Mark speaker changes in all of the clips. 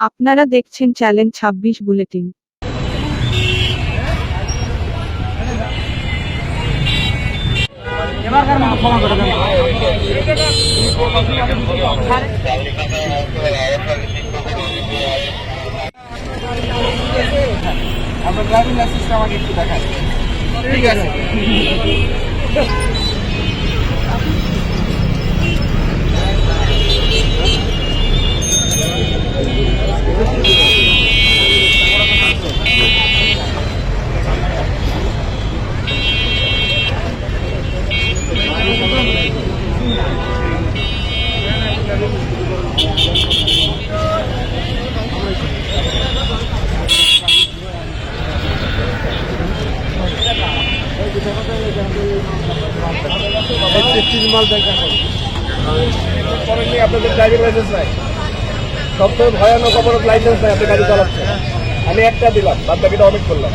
Speaker 1: আপনারা দেখছেন চ্যালেঞ্জ ছাব্বিশ বুলেটিন।
Speaker 2: আপনার ড্রাইভিং লাইসেন্সটা আমাকে একটু দেখান। ঠিক আছে। আপনাদের লাইসেন্স সবথেকে ভয়ানক অপরাধ লাইসেন্স নাই, আপনি গাড়ি চালাচ্ছেন। আমি একটা দিলাম, বাদ বাকিটা অনেক করলাম।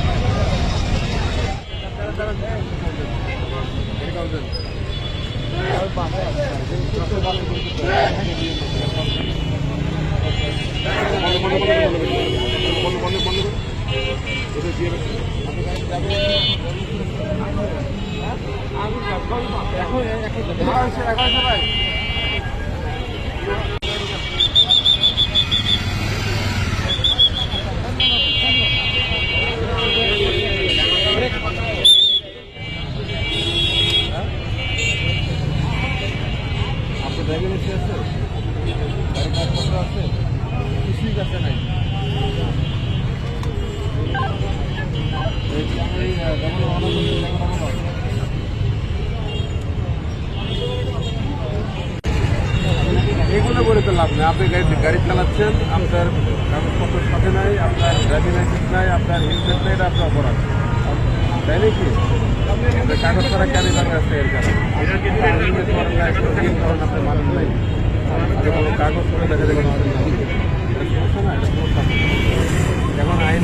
Speaker 2: এখন এখন এখন ভাই আপনার ড্রাইভিং লাইসেন্স আছে গাড়ি কাগজপত্র আছে কিছুই কাছে নাই এই যে আমি, আহ, যেমন রওনা করছি, তেমন রওনা করছি। এগুলো বলে তো লাভ নেই। আপনি গাড়ি গাড়ি চালাচ্ছেন, আপনার কাগজপত্র সাথে নাই, আপনার ড্রাইভিং লাইসেন্স নাই, আপনার হেলমেট নেই আপনার অপরাধ। তাই নাকি? কাগজ ছাড়া কেন আসছে এর কারণে আপনার মানুষ নাই। আগে কাগজ করে দেখা যাবে আমাদের নাম। এটা সমস্যা না এটা সমস্যা না। এখন আইন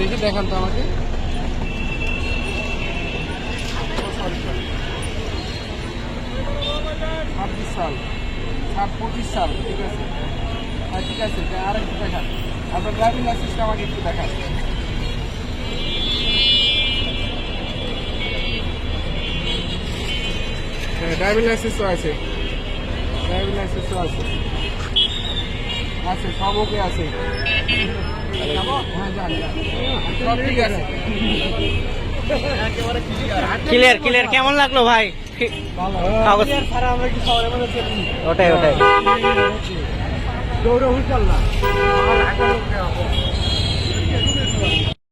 Speaker 2: দেখি দেখান তো আমাকে। ছাব্বিশ সাল পঁচিশ সাল, ঠিক আছে? হ্যাঁ ঠিক আছে আর একটু দেখান। আপনার ড্রাইভিং লাইসেন্সটা আমাকে একটু দেখান। হ্যাঁ ড্রাইভিং লাইসেন্সও আছে। ড্রাইভিং লাইসেন্সও আছে। আছে, সব ওকে আছে।
Speaker 3: ক্লিয়ার ক্লিয়ার কেমন লাগল ভাই? ওটাই ওটাই।
Speaker 2: দৌড়ে